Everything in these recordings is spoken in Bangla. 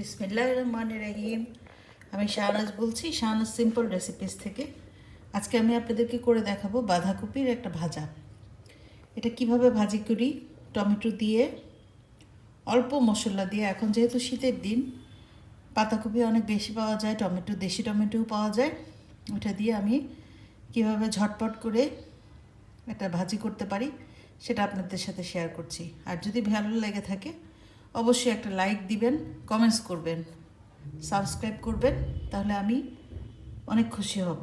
বিসমিল্লাহ রহমান রাহিম। আমি শাহনাজ বলছি, শাহনাজ সিম্পল রেসিপিস থেকে। আজকে আমি আপনাদেরকে করে দেখাবো বাঁধাকপির একটা ভাজা। এটা কীভাবে ভাজি করি? টমেটো দিয়ে, অল্প মশলা দিয়ে। এখন যেহেতু শীতের দিন পাতাকপি অনেক বেশি পাওয়া যায়, টমেটো, দেশি টমেটোও পাওয়া যায়। ওটা দিয়ে আমি কীভাবে ঝটপট করে একটা ভাজি করতে পারি, সেটা আপনাদের সাথে শেয়ার করছি। আর যদি ভালো লেগে থাকে অবশ্যই একটা লাইক দিবেন কমেন্টস করবেন সাবস্ক্রাইব করবেন, তাহলে আমি অনেক খুশি হব।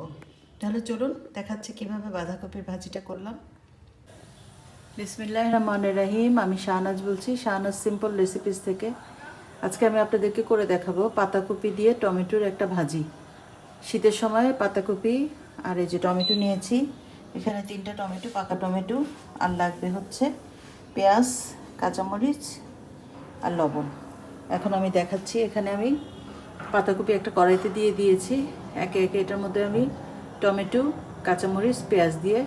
তাহলে চলুন দেখাচ্ছে কীভাবে বাঁধাকপির ভাজিটা করলাম। বিসমিল্লাহ রহমান রাহিম, আমি শাহনাজ বলছি, শাহনাজ সিম্পল রেসিপিস থেকে। আজকে আমি আপনাদেরকে করে দেখাবো পাতাকপি দিয়ে টমেটোর একটা ভাজি। শীতের সময় পাতাকপি আর এই যে টমেটো নিয়েছি, এখানে তিনটা টমেটো, পাকা টমেটো, আর লাগবে হচ্ছে পেঁয়াজ, কাঁচামরিচ আর লবণ। এখন আমি দেখাচ্ছি, এখানে আমি পাতাকপি একটা কড়াইতে দিয়ে দিয়েছি। একে একে এটার মধ্যে আমি টমেটো, কাঁচামরিচ, পেঁয়াজ দিয়ে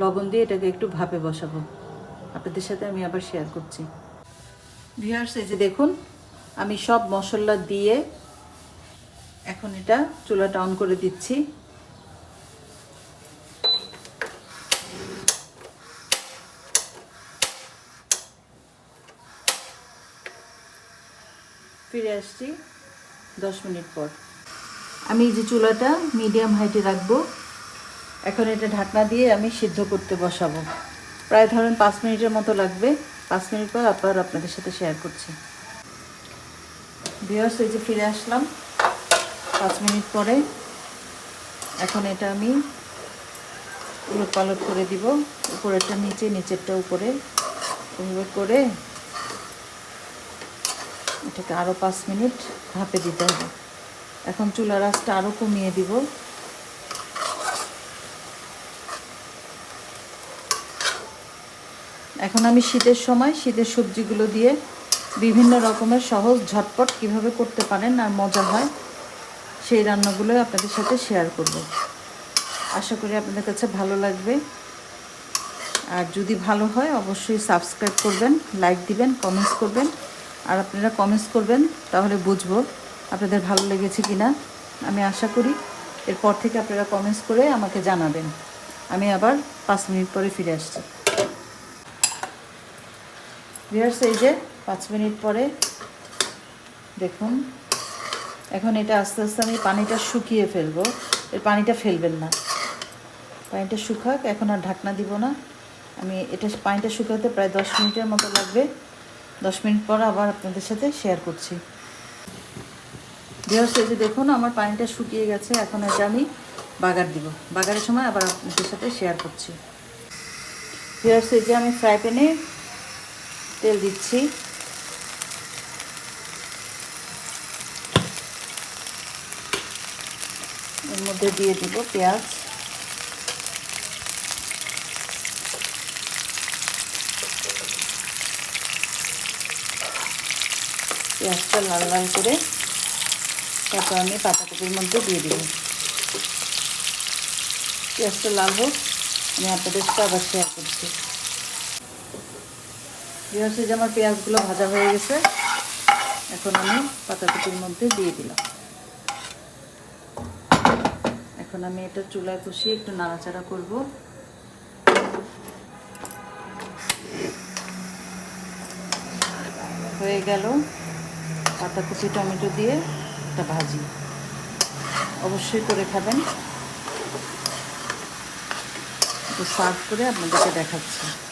লবণ দিয়ে এটাকে একটু ভাপে বসাবো। আপনাদের সাথে আমি আবার শেয়ার করছি। ভিউয়ার্স এই যে দেখুন, আমি সব মশলা দিয়ে এখন এটা চুলাটা অন করে দিচ্ছি। ফিরে আসছি দশ মিনিট পর। আমি এই যে চুলাটা মিডিয়াম হাইটে রাখব। এখন এটা ঢাকনা দিয়ে আমি সিদ্ধ করতে বসাবো। প্রায় ধরেন পাঁচ মিনিটের মতো লাগবে। পাঁচ মিনিট পর আবার আপনাদের সাথে শেয়ার করছি। বিয়ার্স এই যে ফিরে আসলাম। পাঁচ মিনিট পরে এখন এটা আমি উলট পালট করে দিব। উপরেরটা নিচে নিচেরটা উপরে। করে এটাকে আরও পাঁচ মিনিট ভাপে দিতে হবে। এখন চুলার আঁচটা আরও কমিয়ে দিব। এখন আমি শীতের সময় শীতের সবজিগুলো দিয়ে বিভিন্ন রকমের সহজ ঝটপট কীভাবে করতে পারেন আর মজা হয়, সেই রান্নাগুলো আপনাদের সাথে শেয়ার করব। আশা করি আপনাদের কাছে ভালো লাগবে। আর যদি ভালো হয়, অবশ্যই সাবস্ক্রাইব করবেন, লাইক দিবেন, কমেন্টস করবেন। আর আপনারা কমেন্টস করবেন, তাহলে বুঝব আপনাদের ভালো লেগেছে কি না আমি আশা করি এরপর থেকে আপনারা কমেন্টস করে আমাকে জানাবেন। আমি আবার পাঁচ মিনিট পরে ফিরে আসছি। ভিউয়ার্স এই যে পাঁচ মিনিট পরে, দেখুন, এখন এটা আস্তে আস্তে আমি পানিটা শুকিয়ে ফেলব। এর পানিটা ফেলবেন না। পানিটা শুকাক, এখন আর ঢাকনা দিব না। আমি এটা পানিটা শুকাতে প্রায় দশ মিনিটের মতো লাগবে। দশ মিনিট পর আবার আপনাদের সাথে শেয়ার করছি। এই যে দেখুন, আমার পানিটা শুকিয়ে গেছে, এখন এটা আমি বাগার দিব। বাগারের সময় আবার আপনাদের সাথে শেয়ার করছি। এই যে আমি ফ্রাই প্যানে তেল দিচ্ছি। এর মধ্যে দিয়ে দিব পেঁয়াজ। পেঁয়াজটা লাল লাল করে তারপর আমি পাতাকপির মধ্যে দিয়ে দিব। পেঁয়াজটা লাল হোক, আমি আপনাদের সাথে আবার শেয়ার করছি। যে আমার পেঁয়াজগুলো ভাজা হয়ে গেছে, এখন আমি পাতাকপির মধ্যে দিয়ে দিলাম। এখন আমি এটা চুলায় বসিয়ে একটু নাড়াচাড়া করব। হয়ে গেল। পাতাকপি টমেটো দিয়ে একটা ভাজি। অবশ্যই করে খাবেন। তো সার্ভ করে আপনাদেরকে দেখাচ্ছি।